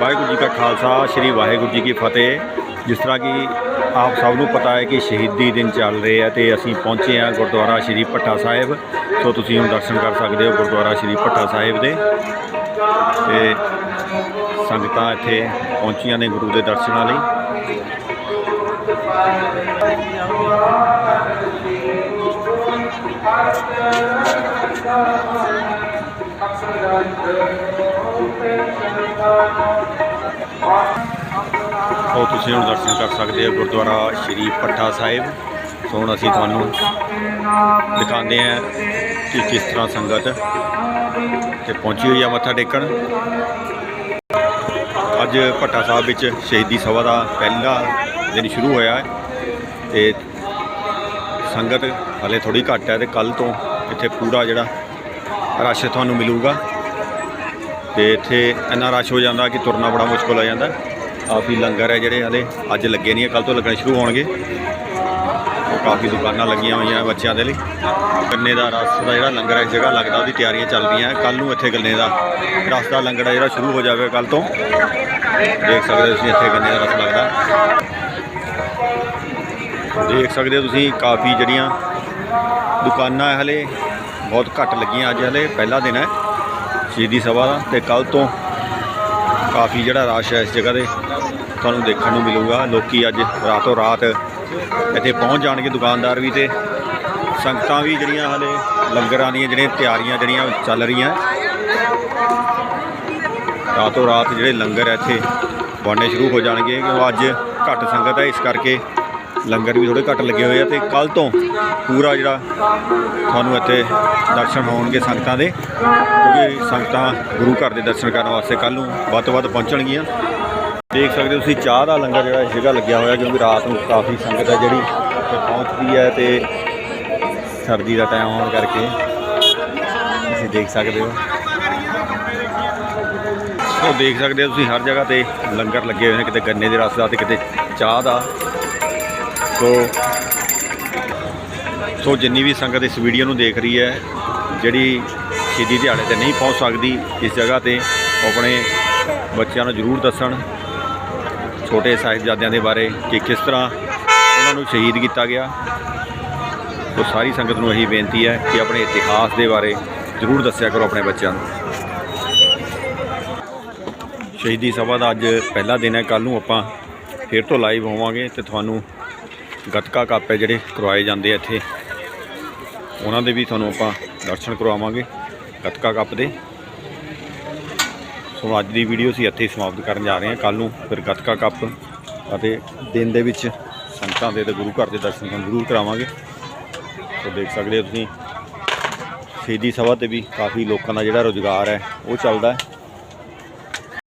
ਵਾਹਿਗੁਰੂ ਜੀ ਕਾ ਖਾਲਸਾ, ਸ੍ਰੀ ਵਾਹਿਗੁਰੂ ਜੀ ਕੀ ਫਤਿਹ। ਜਿਸ ਤਰ੍ਹਾਂ ਕਿ ਆਪ ਸਭ ਨੂੰ ਪਤਾ ਹੈ ਕਿ ਸ਼ਹੀਦੀ ਦਿਨ ਚੱਲ ਰਹੇ ਹੈ ਤੇ ਅਸੀਂ ਪਹੁੰਚੇ ਹਾਂ ਗੁਰਦੁਆਰਾ ਸ੍ਰੀ ਭੱਠਾ ਸਾਹਿਬ। ਸੋ ਤੁਸੀਂ ਹੁਣ ਦਰਸ਼ਨ ਕਰ ਸਕਦੇ ਹੋ ਗੁਰਦੁਆਰਾ ਸ੍ਰੀ ਭੱਠਾ ਸਾਹਿਬ ਦੇ। ਤੇ ਸੰਗਤਾਂ ਇੱਥੇ ਪਹੁੰਚੀਆਂ ਨੇ ਗੁਰੂ ਦੇ ਦਰਸ਼ਨਾਂ ਲਈ। ਉਹ ਤੁਸੀਂ ਹੁਣ ਦਰਸ਼ਨ ਕਰ ਸਕਦੇ ਹੋ ਗੁਰਦੁਆਰਾ ਸ੍ਰੀ ਭੱਠਾ ਸਾਹਿਬ। ਸੋ ਹੁਣ ਅਸੀਂ ਤੁਹਾਨੂੰ ਦਿਖਾਉਂਦੇ ਹਾਂ ਕਿ ਕਿਸ ਤਰ੍ਹਾਂ ਸੰਗਤ ਤੇ ਪਹੁੰਚੀ ਹੋਈ ਆ ਮੱਥਾ ਟੇਕਣ। ਅੱਜ ਭੱਠਾ ਸਾਹਿਬ ਵਿੱਚ ਸ਼ਹੀਦੀ ਸਭਾ ਦਾ ਪਹਿਲਾ ਦਿਨ ਸ਼ੁਰੂ ਹੋਇਆ ਹੈ ਤੇ ਸੰਗਤ ਹਲੇ ਥੋੜੀ ਘੱਟ ਹੈ ਤੇ ਕੱਲ ਤੋਂ ਇੱਥੇ ਪੂਰਾ ਜਿਹੜਾ ਰਸ਼ ਤੁਹਾਨੂੰ ਮਿਲੂਗਾ। ਤੇ ਇੱਥੇ ਇੰਨਾ ਰਸ਼ ਹੋ ਜਾਂਦਾ ਕਿ ਤੁਰਨਾ ਬੜਾ ਮੁਸ਼ਕਲ ਹੋ ਜਾਂਦਾ। ਕਾਫੀ ਲੰਗਰ ਹੈ ਜਿਹੜੇ ਹਲੇ ਅੱਜ ਲੱਗੇ ਨਹੀਂ ਕੱਲ ਤੋਂ ਲੱਗਣੇ ਸ਼ੁਰੂ ਹੋਣਗੇ। ਕਾਫੀ ਦੁਕਾਨਾਂ ਲੱਗੀਆਂ ਹੋਈਆਂ ਬੱਚਿਆਂ ਦੇ ਲਈ। ਗੰਨੇ ਦਾ ਰਸ ਦਾ ਜਿਹੜਾ ਲੰਗਰ ਹੈ, ਇਸ ਜਗ੍ਹਾ ਲੱਗਦਾ, ਉਹਦੀ ਤਿਆਰੀਆਂ ਚੱਲ ਰਹੀਆਂ। ਕੱਲ ਨੂੰ ਇੱਥੇ ਗੰਨੇ ਦਾ ਰਸ ਦਾ ਲੰਗਰ ਜਿਹੜਾ ਸ਼ੁਰੂ ਹੋ ਜਾਵੇਗਾ ਕੱਲ ਤੋਂ। ਦੇਖ ਸਕਦੇ ਹੋ ਤੁਸੀਂ ਇੱਥੇ ਗੰਨੇ ਦਾ ਰਸ ਲੱਗਦਾ। ਦੇਖ ਸਕਦੇ ਹੋ ਤੁਸੀਂ ਕਾਫੀ ਜਿਹੜੀਆਂ ਦੁਕਾਨਾਂ ਹੈ ਹਲੇ। ਬਹੁਤ ਘੱਟ ਲੱਗੀਆਂ ਅੱਜ ਹਲੇ, ਪਹਿਲਾ ਦਿਨ ਹੈ ਸ਼ਹੀਦੀ ਸਭਾ ਦਾ ਤੇ ਕੱਲ ਤੋਂ ਕਾਫੀ ਜਿਹੜਾ ਰਸ਼ ਹੈ ਇਸ ਜਗ੍ਹਾ ਤੇ, ਤੁਹਾਨੂੰ ਦੇਖਣ ਨੂੰ ਮਿਲੂਗਾ। ਲੋਕੀ ਅੱਜ ਰਾਤੋਂ ਰਾਤ ਇੱਥੇ ਪਹੁੰਚ ਜਾਣਗੇ ਦੁਕਾਨਦਾਰ ਵੀ ਤੇ। ਸੰਗਤਾਂ ਵੀ ਜਿਹੜੀਆਂ ਹਲੇ, ਲੰਗਰਾਂ ਦੀਆਂ ਜਿਹੜੀਆਂ ਤਿਆਰੀਆਂ ਜਿਹੜੀਆਂ ਚੱਲ ਰਹੀਆਂ। ਰਾਤੋਂ ਰਾਤ ਜਿਹੜੇ ਲੰਗਰ ਇੱਥੇ ਬਣਨੇ ਸ਼ੁਰੂ ਹੋ ਜਾਣਗੇ। ਕਿਉਂ ਅੱਜ ਘੱਟ ਸੰਗਤ ਹੈ, ਇਸ ਕਰਕੇ ਲੰਗਰ ਵੀ ਥੋੜੇ ਘੱਟ ਲੱਗੇ ਹੋਏ ਆ ਤੇ ਕੱਲ ਤੋਂ ਪੂਰਾ ਜਿਹੜਾ ਤੁਹਾਨੂੰ ਇੱਥੇ ਦਰਸ਼ਨ ਹੋਣਗੇ ਸੰਗਤਾਂ ਦੇ, ਕਿਉਂਕਿ ਸੰਗਤਾਂ ਗੁਰੂ ਘਰ ਦੇ ਦਰਸ਼ਨ ਕਰਨ ਵਾਸਤੇ ਕੱਲ ਨੂੰ ਵੱਧ ਤੋਂ ਵੱਧ ਪਹੁੰਚਣਗੀਆਂ। ਦੇਖ ਸਕਦੇ ਹੋ ਤੁਸੀਂ ਚਾਹ ਦਾ ਲੰਗਰ ਜਿਹੜਾ ਇਸ ਜਗ੍ਹਾ ਲੱਗਿਆ ਹੋਇਆ, ਕਿਉਂਕਿ ਰਾਤ ਨੂੰ ਕਾਫੀ ਸੰਗਤ ਹੈ ਜਿਹੜੀ ਪਹੁੰਚਦੀ ਹੈ ਤੇ ਸਰਦੀ ਦਾ ਟਾਈਮ ਹੋਣ ਕਰਕੇ ਤੁਸੀਂ ਦੇਖ ਸਕਦੇ ਹੋ। ਉਹ ਦੇਖ ਸਕਦੇ ਹੋ ਤੁਸੀਂ ਹਰ ਜਗ੍ਹਾ ਤੇ ਲੰਗਰ ਲੱਗੇ ਹੋਏ ਨੇ, ਕਿਤੇ ਗੰਨੇ ਦੇ ਰਸ ਦਾ ਤੇ ਕਿਤੇ ਚਾਹ ਦਾ। ਸੋ ਸੋ ਜਿੰਨੀ ਵੀ ਸੰਗਤ ਇਸ ਵੀਡੀਓ ਨੂੰ ਦੇਖ ਰਹੀ ਹੈ, ਜਿਹੜੀ ਸ਼ਹੀਦੀ ਦਿਹਾੜੇ ਤੇ ਨਹੀਂ ਪਹੁੰਚ ਸਕਦੀ ਇਸ ਜਗ੍ਹਾ ਤੇ ਆਪਣੇ ਬੱਚਿਆਂ ਨੂੰ ਜ਼ਰੂਰ ਦੱਸਣ, ਛੋਟੇ ਸਾਹਿਬਜ਼ਾਦਿਆਂ ਦੇ ਬਾਰੇ ਕਿ ਕਿਸ ਤਰ੍ਹਾਂ ਉਹਨਾਂ ਨੂੰ ਸ਼ਹੀਦ ਕੀਤਾ ਗਿਆ। ਸੋ ਸਾਰੀ ਸੰਗਤ ਨੂੰ ਇਹੀ ਬੇਨਤੀ ਹੈ ਕਿ ਆਪਣੇ ਇਤਿਹਾਸ ਦੇ ਬਾਰੇ ਜ਼ਰੂਰ ਦੱਸਿਆ ਕਰੋ ਆਪਣੇ ਬੱਚਿਆਂ ਨੂੰ। ਸ਼ਹੀਦੀ ਸਭਾ ਦਾ ਅੱਜ ਪਹਿਲਾ ਦਿਨ ਹੈ ਕੱਲ ਨੂੰ ਆਪਾਂ ਫਿਰ ਤੋਂ ਲਾਈਵ ਹੋਵਾਂਗੇ ਤੇ ਤੁਹਾਨੂੰ ਗੱਤਕਾ ਕੱਪ ਹੈ ਜਿਹੜੇ ਕਰਵਾਏ ਜਾਂਦੇ ਆ ਇੱਥੇ। ਉਹਨਾਂ ਦੇ ਵੀ ਤੁਹਾਨੂੰ ਆਪਾਂ ਦਰਸ਼ਨ ਕਰਵਾਵਾਂਗੇ ਗੱਤਕਾ ਕੱਪ ਦੇ। ਸੋ ਅੱਜ ਦੀ ਵੀਡੀਓ ਅਸੀਂ ਇੱਥੇ ਹੀ ਸਮਾਪਤ ਕਰਨ ਜਾ ਰਹੇ ਹਾਂ। ਕੱਲ ਨੂੰ ਫਿਰ ਗੱਤਕਾ ਕੱਪ ਅਤੇ ਦਿਨ ਦੇ ਵਿੱਚ ਸੰਤਾਂ ਦੇ ਤੇ ਗੁਰੂ ਘਰ ਦੇ ਦਰਸ਼ਨ ਤੁਹਾਨੂੰ ਜ਼ਰੂਰ ਕਰਾਵਾਂਗੇ। ਸੋ ਦੇਖ ਸਕਦੇ ਹੋ ਤੁਸੀਂ ਸ਼ਹੀਦੀ ਸਭਾ ਤੇ ਵੀ ਕਾਫੀ ਲੋਕਾਂ ਦਾ ਜਿਹੜਾ ਰੋਜ਼ਗਾਰ ਹੈ, ਉਹ ਚੱਲਦਾ ਹੈ।